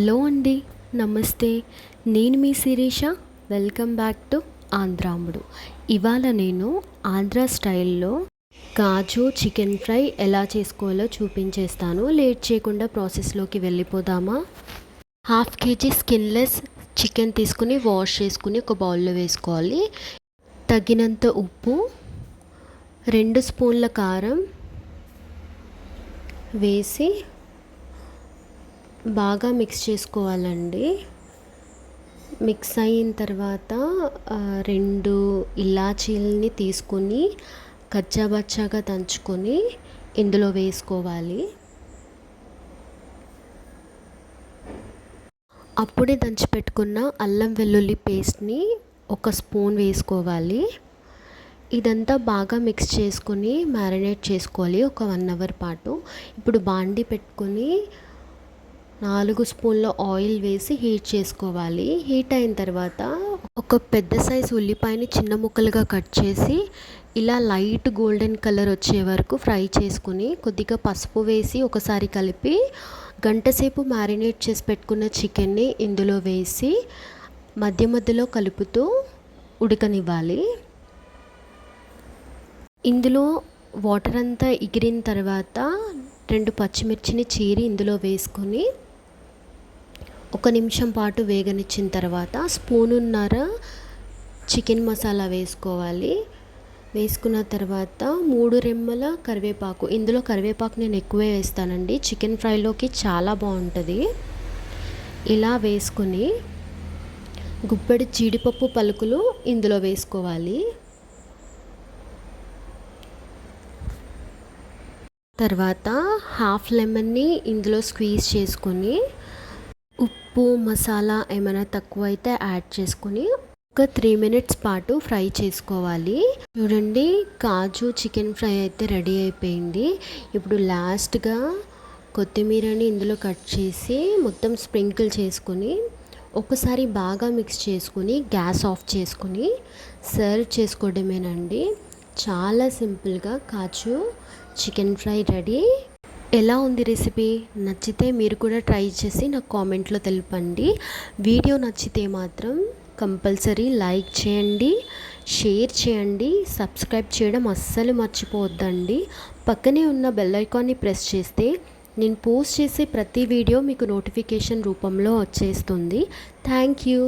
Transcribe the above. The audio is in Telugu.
హలో అండి నమస్తే. నేను మీ Sirisha. Welcome back to Andhramudu. ఇవాళ నేను ఆంధ్ర స్టైల్లో కాజు చికెన్ ఫ్రై ఎలా చేసుకోవాలో చూపించేస్తాను. లేట్ చేయకుండా ప్రాసెస్లోకి వెళ్ళిపోదామా? హాఫ్ కేజీ స్కిన్లెస్ చికెన్ తీసుకుని వాష్ చేసుకుని ఒక బౌల్లో వేసుకోవాలి. తగినంత ఉప్పు రెండు స్పూన్ల కారం వేసి బాగా మిక్స్ చేసుకోవాలండి. మిక్స్ అయిన తర్వాత రెండు ఇలాచీలని తీసుకొని కచ్చాబచ్చాగా దంచుకొని ఇందులో వేసుకోవాలి. అప్పుడే దంచి పెట్టుకున్న అల్లం వెల్లుల్లి పేస్ట్ని ఒక స్పూన్ వేసుకోవాలి. ఇదంతా బాగా మిక్స్ చేసుకొని మ్యారినేట్ చేసుకోవాలి ఒక వన్ అవర్ పాటు. ఇప్పుడు బాండి పెట్టుకొని నాలుగు స్పూన్ల ఆయిల్ వేసి హీట్ చేసుకోవాలి. హీట్ అయిన తర్వాత ఒక పెద్ద సైజు ఉల్లిపాయని చిన్న ముక్కలుగా కట్ చేసి ఇలా లైట్ గోల్డెన్ కలర్ వచ్చే వరకు ఫ్రై చేసుకుని కొద్దిగా పసుపు వేసి ఒకసారి కలిపి గంటసేపు మ్యారినేట్ చేసి పెట్టుకున్న చికెన్ని ఇందులో వేసి మధ్య మధ్యలో కలుపుతూ ఉడకనివ్వాలి. ఇందులో వాటర్ అంతా ఎగిరిన తర్వాత రెండు పచ్చిమిర్చిని చీరి ఇందులో వేసుకొని ఒక నిమిషం పాటు వేగనిచ్చిన తర్వాత స్పూనున్నర చికెన్ మసాలా వేసుకోవాలి. వేసుకున్న తర్వాత మూడు రెమ్మల కరివేపాకు. ఇందులో కరివేపాకు నేను ఎక్కువే వేస్తానండి. చికెన్ ఫ్రైలోకి చాలా బాగుంటుంది. ఇలా వేసుకొని గుప్పెడి జీడిపప్పు పలుకులు ఇందులో వేసుకోవాలి. తర్వాత హాఫ్ లెమన్ని ఇందులో స్క్వీజ్ చేసుకొని ఉప్పు మసాలా ఏమైనా తక్కువ అయితే యాడ్ చేసుకొని ఒక త్రీ మినిట్స్ పాటు ఫ్రై చేసుకోవాలి. చూడండి కాజు చికెన్ ఫ్రై అయితే రెడీ అయిపోయింది. ఇప్పుడు లాస్ట్గా కొత్తిమీరని ఇందులో కట్ చేసి మొత్తం స్ప్రింకిల్ చేసుకొని ఒకసారి బాగా మిక్స్ చేసుకుని గ్యాస్ ఆఫ్ చేసుకుని సర్వ్ చేసుకోవడమేనండి. చాలా సింపుల్గా కాజు చికెన్ ఫ్రై రెడీ. ఎలా ఉంది రెసిపీ? నచ్చితే మీరు కూడా ట్రై చేసి నాకు కామెంట్లో తెలపండి. వీడియో నచ్చితే మాత్రం కంపల్సరీ లైక్ చేయండి షేర్ చేయండి సబ్స్క్రైబ్ చేయడం అస్సలు మర్చిపోవద్దండి. పక్కనే ఉన్న బెల్ ఐకాన్ని ప్రెస్ చేస్తే నేను పోస్ట్ చేసే ప్రతి వీడియో మీకు నోటిఫికేషన్ రూపంలో వచ్చేస్తుంది. Thank you.